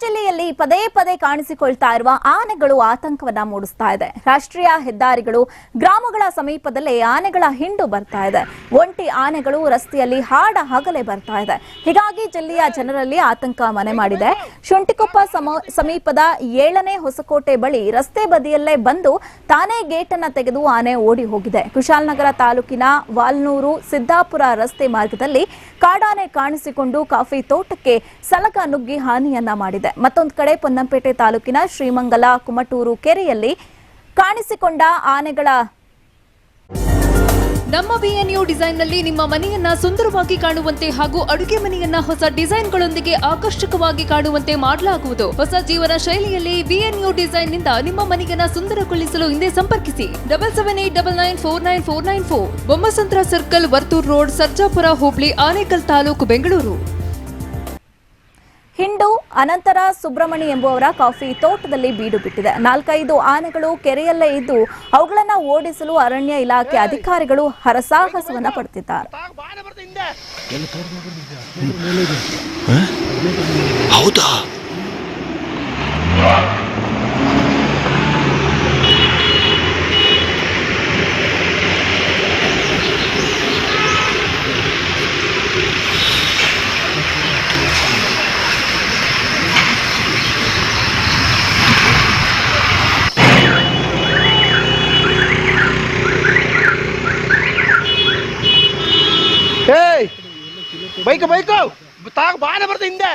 ಜಿಲ್ಲೆಯಲ್ಲಿ ಪದೇ ಪದೇ ಕಾಣಿಸಿಕೊಳ್ತಾ ಇರುವ ಆನೆಗಳು ಆತಂಕವನ್ನ ಮೂಡಿಸ್ತಾ ಇದೆ. ರಾಷ್ಟ್ರೀಯ ಹೆದ್ದಾರಿಗಳು ಗ್ರಾಮಗಳ ಸಮೀಪದಲ್ಲೇ ಆನೆಗಳ ಹಿಂಡು ಬರ್ತಾ ಇದೆ. ಒಂಟಿ ಆನೆಗಳು ರಸ್ತೆಯಲ್ಲಿ ಹಾಡ ಹಗಲೆ ಬರ್ತಾ ಇದೆ. ಹೀಗಾಗಿ ಜಿಲ್ಲೆಯ ಜನರಲ್ಲಿ ಆತಂಕ ಮನೆ ಮಾಡಿದೆ. ಶುಂಟಿಕೊಪ್ಪ ಸಮ- ಸಮೀಪದ ಏಳನೇ ಹೊಸಕೋಟೆ ಬಳಿ ರಸ್ತೆ ಬದಿಯಲ್ಲೇ ಬಂದು ತಾನೇ ಗೇಟ್ ಅನ್ನ ತೆಗೆದು ಆನೆ ಓಡಿ ಹೋಗಿದೆ. ಕುಶಾಲನಗರ ತಾಲೂಕಿನ ವಾಲ್ನೂರು ಸಿದ್ದಾಪುರ ರಸ್ತೆ ಮಾರ್ಗದಲ್ಲಿ ಕಾಡಾನೆ ಕಾಣಿಸಿಕೊಂಡು ಕಾಫಿ ತೋಟಕ್ಕೆ ಸಲಕ ನುಗ್ಗಿ ಹಾನಿಯನ್ನ ಮಾಡಿದೆ. ಮತ್ತೊಂದು ಕಡೆ ಪೊನ್ನಂಪೇಟೆ ತಾಲೂಕಿನ ಶ್ರೀಮಂಗಲ ಕುಮಟೂರು ಕೆರೆಯಲ್ಲಿ ಕಾಣಿಸಿಕೊಂಡ ಆನೆಗಳ ನಮ್ಮ ಬಿಎನ್ಯು ಡಿಸೈನ್ನಲ್ಲಿ ನಿಮ್ಮ ಮನೆಯನ್ನ ಸುಂದರವಾಗಿ ಕಾಣುವಂತೆ ಹಾಗೂ ಅಡುಗೆ ಮನೆಯನ್ನ ಹೊಸ ಡಿಸೈನ್ಗಳೊಂದಿಗೆ ಆಕರ್ಷಕವಾಗಿ ಕಾಣುವಂತೆ ಮಾಡಲಾಗುವುದು. ಹೊಸ ಜೀವನ ಶೈಲಿಯಲ್ಲಿ ಬಿಎನ್ಯು ಡಿಸೈನ್ನಿಂದ ನಿಮ್ಮ ಮನೆಯನ್ನ ಸುಂದರಗೊಳಿಸಲು ಹಿಂದೆ ಸಂಪರ್ಕಿಸಿ. Double seven eight double nine four nine four nine four Bommasandra circle Varthur road Sarjapur ಹೋಬಳಿ ಆನೇಕಲ್ ತಾಲೂಕು ಬೆಂಗಳೂರು. ಹಿಂಡು ಅನಂತರ ಸುಬ್ರಹ್ಮಣಿ ಎಂಬುವರ ಕಾಫಿ ತೋಟದಲ್ಲಿ ಬೀಡು ಬಿಟ್ಟಿದೆ. ನಾಲ್ಕೈದು ಆನೆಗಳು ಕೆರೆಯಲ್ಲೇ ಇದ್ದು ಅವುಗಳನ್ನ ಓಡಿಸಲು ಅರಣ್ಯ ಇಲಾಖೆ ಅಧಿಕಾರಿಗಳು ಹರಸಾಹಸವನ್ನ ಪಡ್ತಿದ್ದಾರೆ. ಹೌದಾ? Bike bike. ತಾಗ ಬಾನೆ ಬರ್ತ ಹಿಂದೆ.